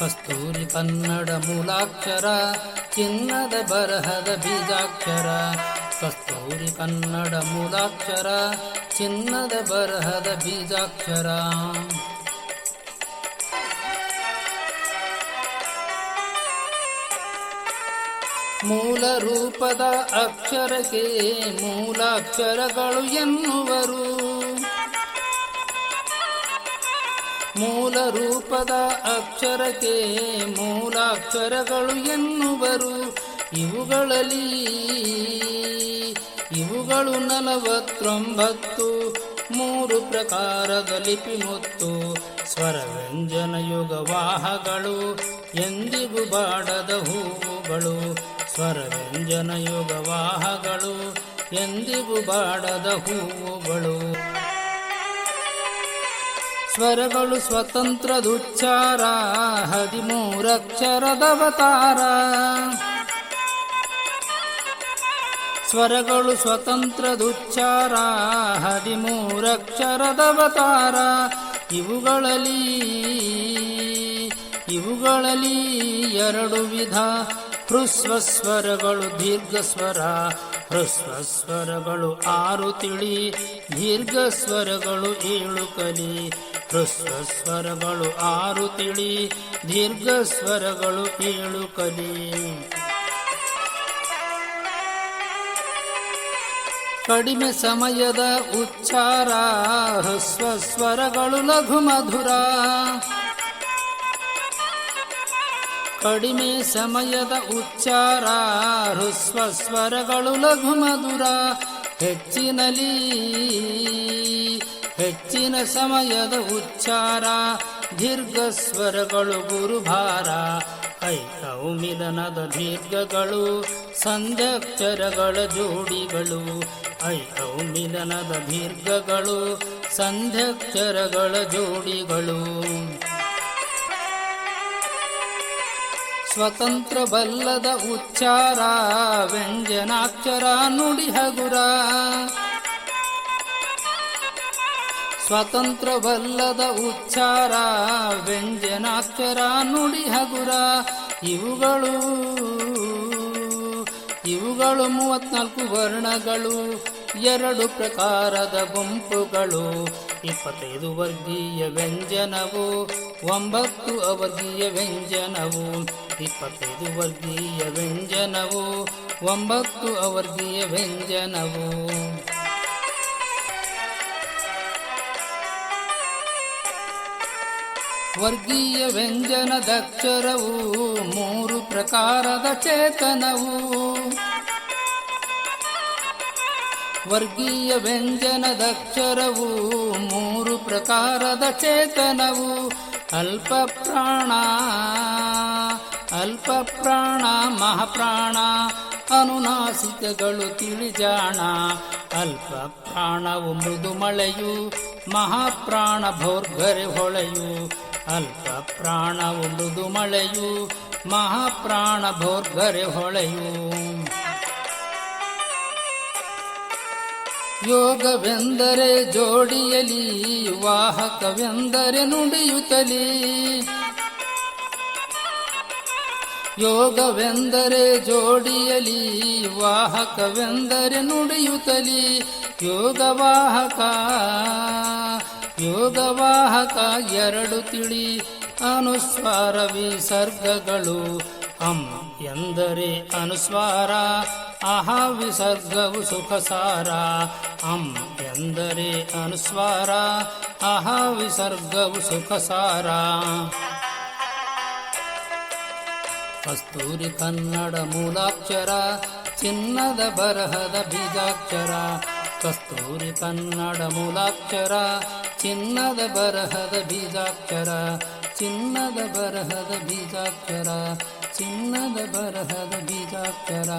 ಕಸ್ತೂರಿ ಕನ್ನಡ ಮೂಲಾಕ್ಷರ, ಚಿನ್ನದ ಬರಹದ ಬೀಜಾಕ್ಷರ. ಕಸ್ತೂರಿ ಕನ್ನಡ ಮೂಲಾಕ್ಷರ, ಚಿನ್ನದ ಬರಹದ ಬೀಜಾಕ್ಷರ. ಮೂಲ ರೂಪದ ಅಕ್ಷರಕ್ಕೆ ಮೂಲಾಕ್ಷರಗಳು ಎನ್ನುವರು. ಮೂಲ ರೂಪದ ಅಕ್ಷರಕ್ಕೆ ಮೂಲಾಕ್ಷರಗಳು ಎನ್ನುವರು. ಇವುಗಳಲ್ಲಿ ಇವುಗಳು ನಲವತ್ತೊಂಬತ್ತು. ಮೂರು ಪ್ರಕಾರದ ಲಿಪಿ ಮುತ್ತು. ಸ್ವರ ವ್ಯಂಜನ ಯುಗ ವಾಹಗಳು. ಎಂದಿಗೂ ಬಾಡದ ಹೂವುಗಳು. ಸ್ವರ ವ್ಯಂಜನ ಯುಗ ವಾಹಗಳು. ಎಂದಿಗೂ ಬಾಡದ ಹೂವುಗಳು. ಸ್ವರಗಳು ಸ್ವತಂತ್ರದುಚ್ಚಾರ ಹದಿಮೂರಕ್ಷರದವತಾರ ಸ್ವರಗಳು ಸ್ವತಂತ್ರದುಚ್ಚಾರ ಹದಿಮೂರಕ್ಷರದವತಾರ ಇವುಗಳಲ್ಲಿ ಇವುಗಳಲ್ಲಿ ಎರಡು ವಿಧ ಹೃಸ್ವ ಸ್ವರಗಳು ಹೃಸ್ವ ಸ್ವರಗಳು ಆರು ತಿಳಿ ದೀರ್ಘ ಸ್ವರಗಳು ಏಳು ಕಲಿ. ಹೃಸ್ವ ಸ್ವರಗಳು ಆರು ತಿಳಿ ದೀರ್ಘ ಸ್ವರಗಳು ಏಳು ಕಲಿ. ಕಡಿಮೆ ಸಮಯದ ಉಚ್ಚಾರ ಹೃಸ್ವ ಸ್ವರಗಳು ಲಘು ಮಧುರ ಕಡಿಮೆ ಸಮಯದ ಉಚ್ಚಾರ ಹೃಸ್ವ ಸ್ವರಗಳು ಲಘು ಮಧುರ. ಹೆಚ್ಚಿನಲಿ, ಹೆಚ್ಚಿನ ಸಮಯದ ಉಚ್ಚಾರ. ದೀರ್ಘ ಸ್ವರಗಳು ಗುರುಭಾರ. ಐಕೌ ಮಿಲನದ ದೀರ್ಘಗಳು. ಸಂಧ್ಯಕ್ಷರಗಳ ಜೋಡಿಗಳು. ಐಕೌ ಮಿಲನದ ದೀರ್ಘಗಳು. ಸಂಧ್ಯಕ್ಷರಗಳ ಜೋಡಿಗಳು. ಸ್ವತಂತ್ರ ಬಲ್ಲದ ಉಚ್ಚಾರ, ವ್ಯಂಜನಾಕ್ಷರ ನುಡಿ ಹಗುರ. ಸ್ವತಂತ್ರವಲ್ಲದ ಉಚ್ಚಾರ, ವ್ಯಂಜನಾಕ್ಷರ ನುಡಿ ಹಗುರ. ಇವುಗಳು ಇವುಗಳು ಮೂವತ್ನಾಲ್ಕು ವರ್ಣಗಳು, ಎರಡು ಪ್ರಕಾರದ ಗುಂಪುಗಳು. ಇಪ್ಪತ್ತೈದು ವರ್ಗೀಯ ವ್ಯಂಜನವು, ಒಂಬತ್ತು ಅವರ್ಗೀಯ ವ್ಯಂಜನವು, ಇಪ್ಪತ್ತೈದು ವರ್ಗೀಯ ವ್ಯಂಜನವು, ಒಂಬತ್ತು ಅವರ್ಗೀಯ ವ್ಯಂಜನವು. ವರ್ಗೀಯ ವ್ಯಂಜನದಕ್ಷರವು ಮೂರು ಪ್ರಕಾರದ ಚೇತನವು. ವರ್ಗೀಯ ವ್ಯಂಜನದಕ್ಷರವು ಮೂರು ಪ್ರಕಾರದ ಚೇತನವು. ಅಲ್ಪ ಪ್ರಾಣ ಅಲ್ಪ ಪ್ರಾಣ, ಮಹಾಪ್ರಾಣ, ಅನುನಾಸಿಕಗಳು ತಿಳಿಜಾಣ. ಅಲ್ಪ ಪ್ರಾಣವು ಮೃದು ಮಳೆಯು ಮಹಾಪ್ರಾಣ ಭೋರ್ಗರೆ ಹೊಳೆಯು. ಅಲ್ಪ ಪ್ರಾಣವು ಮೃದು ಮಳೆಯು ಮಹಾಪ್ರಾಣ ಭೋರ್ಗರೆ ಹೊಳೆಯು. ಯೋಗವೆಂದರೆ ಜೋಡಿಯಲಿ ವಾಹಕವೆಂದರೆ ನುಡಿಯುತ್ತಲಿ. ಯೋಗವೆಂದರೆ ಜೋಡಿಯಲಿ ವಾಹಕವೆಂದರೆ ನುಡಿಯುತ್ತಲಿ. ಯೋಗವಾಹಕ ಯೋಗವಾಹಕ ಎರಡು ತಿಳಿ ಅನುಸ್ವಾರ ವಿಸರ್ಗಗಳು ಅಂ ಎಂದರೆ ಅನುಸ್ವಾರ ಅಹ ವಿಸರ್ಗವು ಸುಖಸಾರ. ಅಂ ಎಂದರೆ ಅನುಸ್ವಾರ ಅಹ ವಿಸರ್ಗವು ಸುಖಸಾರ. ಕಸ್ತೂರಿ ಕನ್ನಡ ಮೂಲಾಕ್ಷರ, ಚಿನ್ನದ ಬರಹದ ಬೀಜಾಕ್ಷರ. ಕಸ್ತೂರಿ ಕನ್ನಡ ಮೂಲಾಕ್ಷರ, ಚಿನ್ನದ ಬರಹದ ಬೀಜಾಕ್ಷರ. ಚಿನ್ನದ ಬರಹದ ಬೀಜಾಕ್ಷರ ಚಿನ್ನದ ಬರಹದ ಬೀಜಾಕ್ಷರ